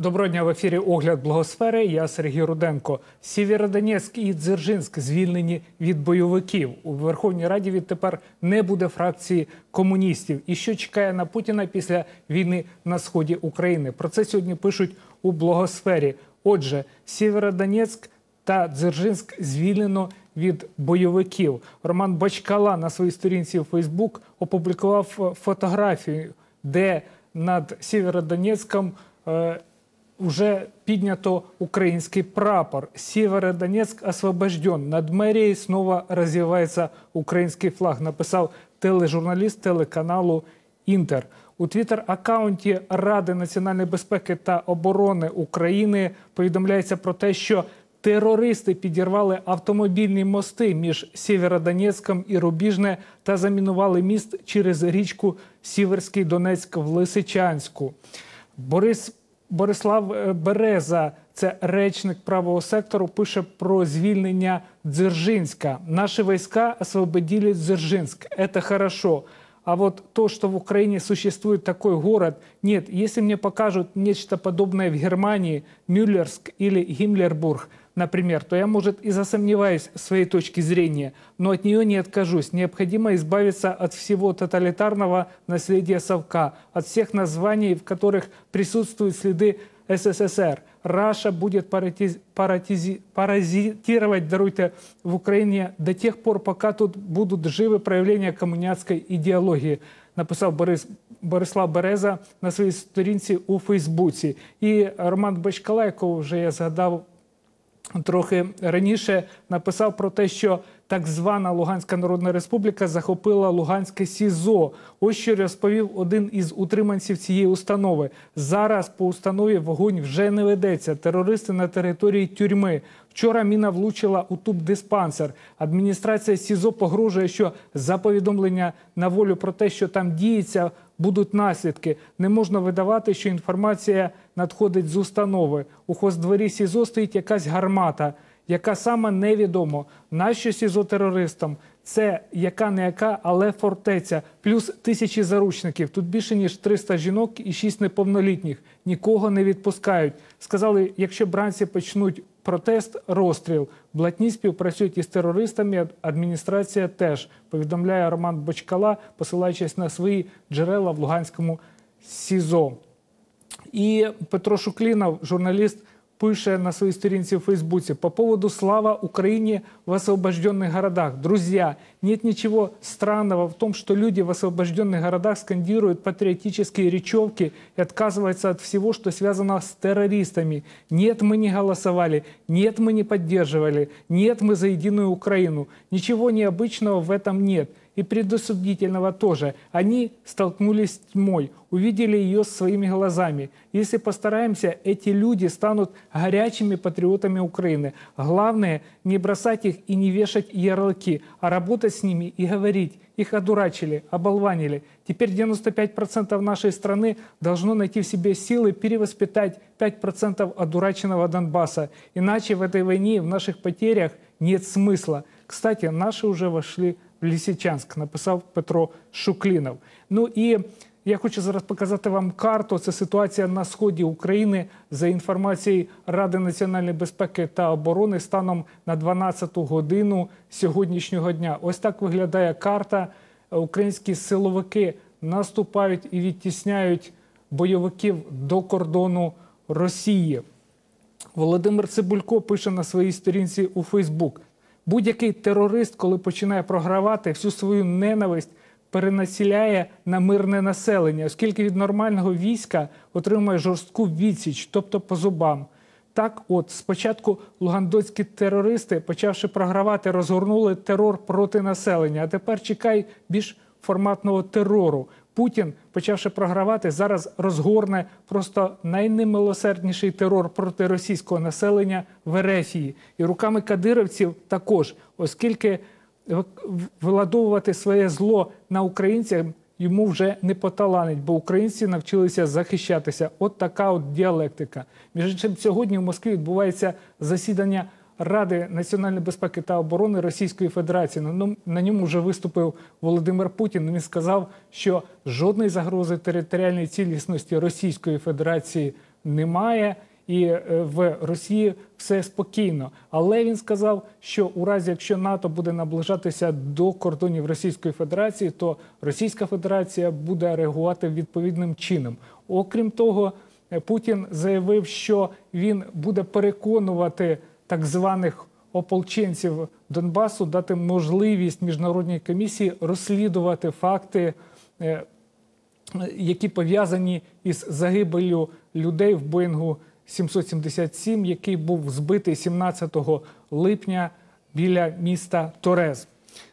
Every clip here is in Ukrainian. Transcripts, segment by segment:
Доброго дня в ефірі Огляд Благосфери. Я Сергій Руденко. Сєвєродонецьк і Дзержинськ звільнені від бойовиків. У Верховній Раді відтепер не буде фракції комуністів. І що чекає на Путіна після війни на сході України? Про це сьогодні пишуть у Благосфері. Отже, Сєвєродонецьк та Дзержинськ звільнено від бойовиків. Роман Бачкала на своїй сторінці у Фейсбук опублікував фотографію, де над Сєвєродонецьком е, уже піднято український прапор. Сєвєродонецьк освобожден. Над мерією знову розвивається український флаг. Написав тележурналіст телеканалу Інтер. У твіттер-аккаунті Ради національної безпеки та оборони України повідомляється про те, що терористи підірвали автомобільні мости між Сєвєродонецьком і Рубіжне та замінували міст через річку Сіверський Донецьк в Лисичанську. Борис Борислав е, Береза, це речник правого сектору, пише про звільнення Дзержинська. Наші війська освободили Дзержинськ. Это хорошо. А вот то, что в Украине существует такой город, нет, если мне покажут нечто подобное в Германии, Мюллерск или Гиммлербург, например, то я, может, и засомневаюсь в своей точке зрения, но от нее не откажусь. Необходимо избавиться от всего тоталитарного наследия совка, от всех названий, в которых присутствуют следы СССР. Раша будет паратиз, паратизи, паразитировать, даруйте, в Украине до тех пор, пока тут будут живы проявления коммуняцкой идеологии, написав Борис Борислав Береза на своїй сторінці у Фейсбуці. І Роман Бачкала, якого вже я згадав трохи раніше написав про те, що так звана Луганська Народна Республіка захопила Луганське СІЗО. Ось що розповів один із утриманців цієї установи. Зараз по установі вогонь вже не ведеться. Терористи на території тюрми. Вчора міна влучила у туб-диспансер. Адміністрація СІЗО погрожує, що за повідомлення на волю про те, що там діється, будуть наслідки. Не можна видавати, що інформація надходить з установи. У хоздворі СІЗО стоїть якась гармата, яка саме невідомо. Нащо СІЗО терористам? Це яка не яка, але фортеця, плюс тисячі заручників. Тут більше ніж 300 жінок і 6 неповнолітніх. Нікого не відпускають. Сказали, якщо бранці почнуть протест, розстріл. Блатні співпрацюють із терористами. Адміністрація теж повідомляє Роман Бочкала, посилаючись на свої джерела в Луганському СІЗО. І Петро Шуклінов, журналіст, пише на своей сторінці в Фейсбуке по поводу «Слава Украине в освобожденных городах». Друзья, нет ничего странного в том, что люди в освобожденных городах скандируют патриотические речевки и отказываются от всего, что связано с террористами. Нет, мы не голосовали, нет, мы не поддерживали, нет, мы за единую Украину. Ничего необычного в этом нет и предосудительного тоже. Они столкнулись с тьмой, увидели ее своими глазами. Если постараемся, эти люди станут горячими патриотами Украины. Главное, не бросать их и не вешать ярлыки, а работать с ними и говорить. Их одурачили, оболванили. Теперь 95% нашей страны должно найти в себе силы перевоспитать 5% одураченного Донбасса. Иначе в этой войне, в наших потерях нет смысла. Кстати, наши уже вошли в Лісичанськ, написав Петро Шуклінов. Ну і я хочу зараз показати вам карту. Це ситуація на сході України за інформацією Ради національної безпеки та оборони станом на 12-ту годину сьогоднішнього дня. Ось так виглядає карта. Українські силовики наступають і відтісняють бойовиків до кордону Росії. Володимир Цибулько пише на своїй сторінці у Фейсбук. Будь-який терорист, коли починає програвати, всю свою ненависть перенасіляє на мирне населення, оскільки від нормального війська отримує жорстку відсіч, тобто по зубам. Так, от спочатку лугандоцькі терористи, почавши програвати, розгорнули терор проти населення. А тепер чекай більш форматного терору. Путін, почавши програвати, зараз розгорне просто найнемилосердніший терор проти російського населення в Ерефії. І руками кадировців також, оскільки виладовувати своє зло на українцях йому вже не поталанить, бо українці навчилися захищатися. От така от діалектика. Між іншим, сьогодні в Москві відбувається засідання. Ради національної безпеки та оборони Російської Федерації на ньому вже виступив Володимир Путін. Він сказав, що жодної загрози територіальної цілісності Російської Федерації немає. І е, в Росії все спокійно. Але він сказав, що у разі, якщо НАТО буде наближатися до кордонів Російської Федерації, то Російська Федерація буде реагувати відповідним чином. Окрім того, е, Путін заявив, що він буде переконувати так званих ополченців Донбасу дати можливість міжнародній комісії розслідувати факти. е, які пов'язані із загибелью людей в Боїнгу 777, який був збитий 17 липня біля міста Торез.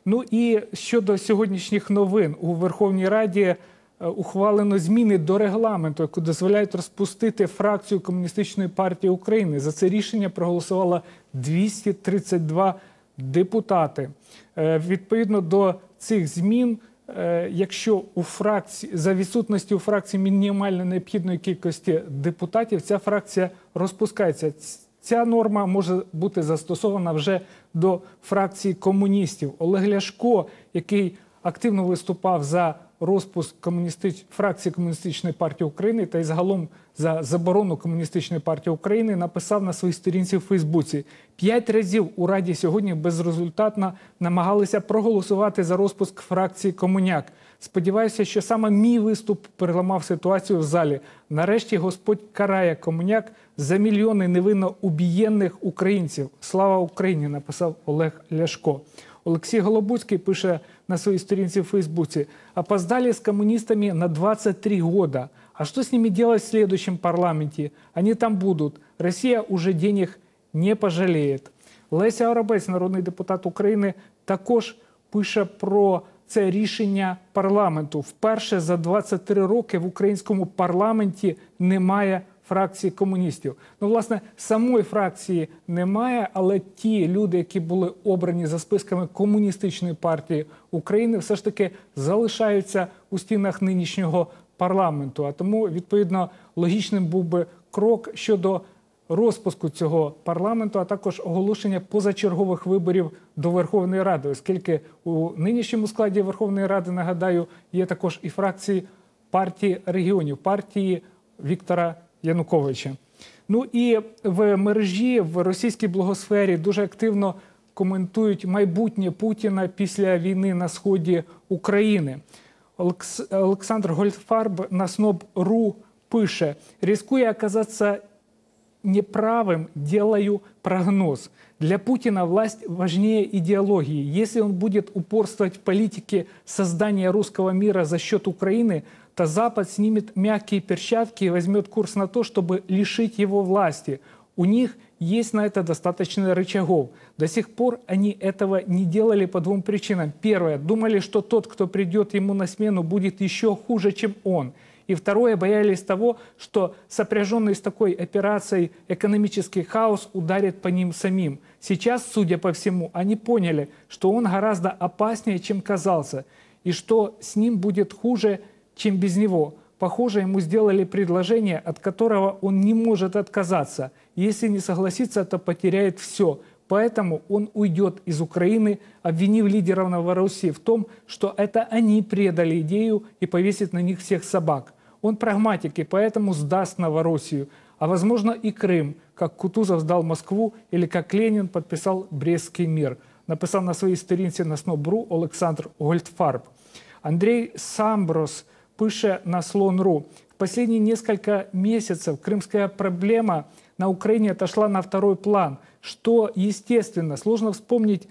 Ну і щодо сьогоднішніх новин у Верховній Раді ухвалено зміни до регламенту, які дозволяють розпустити фракцію Комуністичної партії України. За це рішення проголосувало 232 депутати. Е, Відповідно до цих змін. Е, Якщо у фракції за відсутності у фракції мінімально необхідної кількості депутатів, ця фракція розпускається. Ця норма може бути застосована вже до фракції комуністів. Олег Ляшко, який активно виступав за розпуск комуністич... фракції Комуністичної партії України та й загалом за заборону Комуністичної партії України, написав на своїй сторінці в Фейсбуці: п'ять разів у Раді сьогодні безрезультатно намагалися проголосувати за розпуск фракції Комуняк. Сподіваюся, що саме мій виступ переламав ситуацію в залі. Нарешті Господь карає комуняк за мільйони невинно убієнних українців. Слава Україні! написав Олег Ляшко. Олексій Голобуцький пише на своей сторінці в Фейсбуке. Опоздали с коммунистами на 23 года. А что с ними делать в следующем парламенте? Они там будут. Россия уже денег не пожалеет. Леся Оробець, народний депутат України, також пише про це рішення парламенту. Вперше за 23 роки в українському парламенті немає фракції комуністів. Ну, власне, самої фракції немає, але ті люди, які були обрані за списками комуністичної партії України, все ж таки залишаються у стінах нинішнього парламенту. А тому, відповідно, логічним був би крок щодо розпуску цього парламенту, а також оголошення позачергових виборів до Верховної Ради, оскільки у нинішньому складі Верховної Ради, нагадаю, є також і фракції партії регіонів, партії Віктора Януковича. Ну і в мережі в російській блогосфері дуже активно коментують майбутнє Путіна після війни на сході України. Олекс... Олександр Гольдфарб на СНОБ.ру пише: рискує оказатися неправым, делаю прогноз. Для Путина власть важнее идеологии. Если он будет упорствовать в политике создания русского мира за счет Украины, то Запад снимет мягкие перчатки и возьмет курс на то, чтобы лишить его власти. У них есть на это достаточно рычагов. До сих пор они этого не делали по двум причинам. Первое, думали, что тот, кто придет ему на смену, будет еще хуже, чем он. И второе, боялись того, что сопряженный с такой операцией экономический хаос ударит по ним самим. Сейчас, судя по всему, они поняли, что он гораздо опаснее, чем казался, и что с ним будет хуже, чем без него. Похоже, ему сделали предложение, от которого он не может отказаться. Если не согласится, то потеряет все. Поэтому он уйдет из Украины, обвинив лидеров Новороссии в том, что это они предали идею и повесит на них всех собак. Он прагматик и поэтому сдаст Новороссию, а возможно и Крым, как Кутузов сдал Москву или как Ленин подписал Брестский мир. Написал на своїй сторінці на Снобру Олександр Гольдфарб. Андрей Самброс пише на Слон.ру. В последние несколько месяцев крымская проблема на Украине отошла на второй план, что, естественно, сложно вспомнить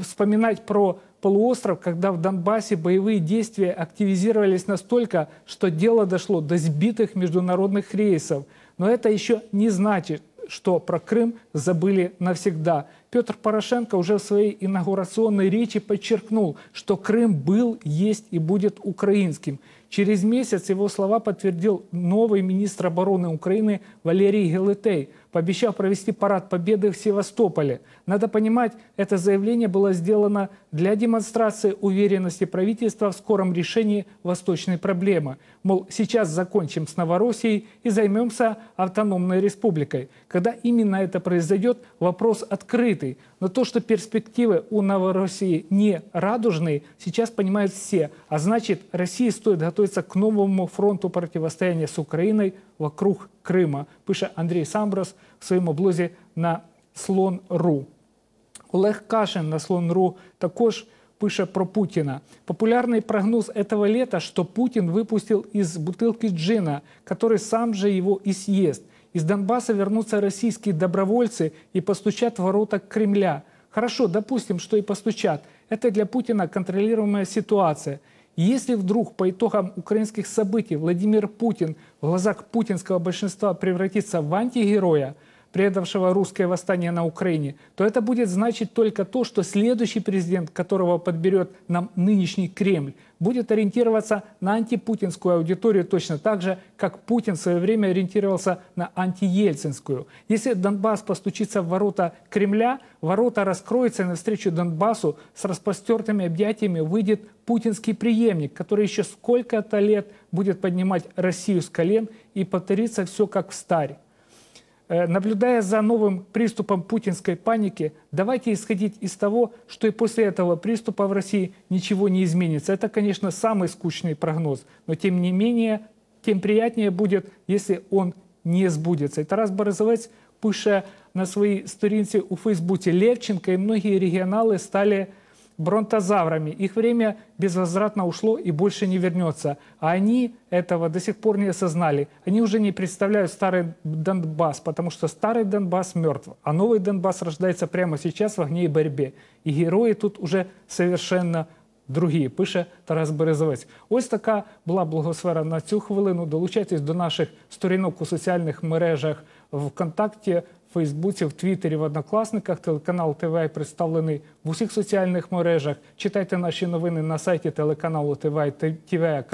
вспоминать про полуостров, когда в Донбассе боевые действия активизировались настолько, что дело дошло до сбитых международных рейсов. Но это еще не значит, что про Крым забыли навсегда. Петр Порошенко уже в своей инаугурационной речи подчеркнул, что Крым был, есть и будет украинским. Через месяц его слова подтвердил новый министр обороны Украины Валерий Гелетей, пообещав провести парад победы в Севастополе. Надо понимать, это заявление было сделано для демонстрации уверенности правительства в скором решении восточной проблемы. Мол, сейчас закончим с Новороссией и займемся автономной республикой. Когда именно это произойдет, вопрос открытый. Но то, что перспективы у Новороссии не радужные, сейчас понимают все. А значит, России стоит готовить готовится к новому фронту противостояния с Украиной вокруг Крыма, пише Андрій Самброс в своєму блозі на Слон.ру. Олег Кашин на Слон.ру також пише про Путина. Популярный прогноз этого лета, что Путин выпустил из бутылки джина, который сам же его и съест. Из Донбасса вернутся российские добровольцы и постучат в ворота Кремля. Хорошо, допустим, что и постучат. Это для Путина контролируемая ситуация. Если вдруг по итогам украинских событий Владимир Путин в глазах путинского большинства превратится в антигероя, предавшего русское восстание на Украине, то это будет значить только то, что следующий президент, которого подберет нам нынешний Кремль, будет ориентироваться на антипутинскую аудиторию точно так же, как Путин в свое время ориентировался на антиельцинскую. Если Донбасс постучится в ворота Кремля, ворота раскроются, и навстречу Донбассу с распростертыми объятиями выйдет путинский преемник, который еще сколько-то лет будет поднимать Россию с колен и повторится все как в старе. Э, Наблюдая за новым приступом путинской паники, давайте исходить из того, что и после этого приступа в России ничего не изменится. Это, конечно, самый скучный прогноз, но тем не менее, тем приятнее будет, если он не збудеться. І Тарас Березовець пише на своїй сторінці у Фейсбуці Левченко і многие регионалы стали бронтозаврами. Их время безвозвратно ушло и больше не вернется. А они этого до сих пор не осознали. Они уже не представляют старый Донбасс, потому что старый Донбасс мертв, а новый Донбасс рождается прямо сейчас в огне и борьбе. И герои тут уже совершенно другі, пише Тарас Березовець. Ось така була благосфера на цю хвилину. Долучайтесь до наших сторінок у соціальних мережах ВКонтакті, Фейсбуці, в Твіттері, в Однокласниках. Телеканал ТВ представлений в усіх соціальних мережах. Читайте наші новини на сайті телеканалу tv.ua.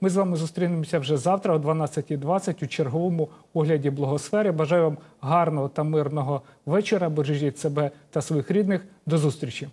Ми з вами зустрінемося вже завтра о 12.20 у черговому огляді благосфери. Бажаю вам гарного та мирного вечора. Бережіть себе та своїх рідних. До зустрічі.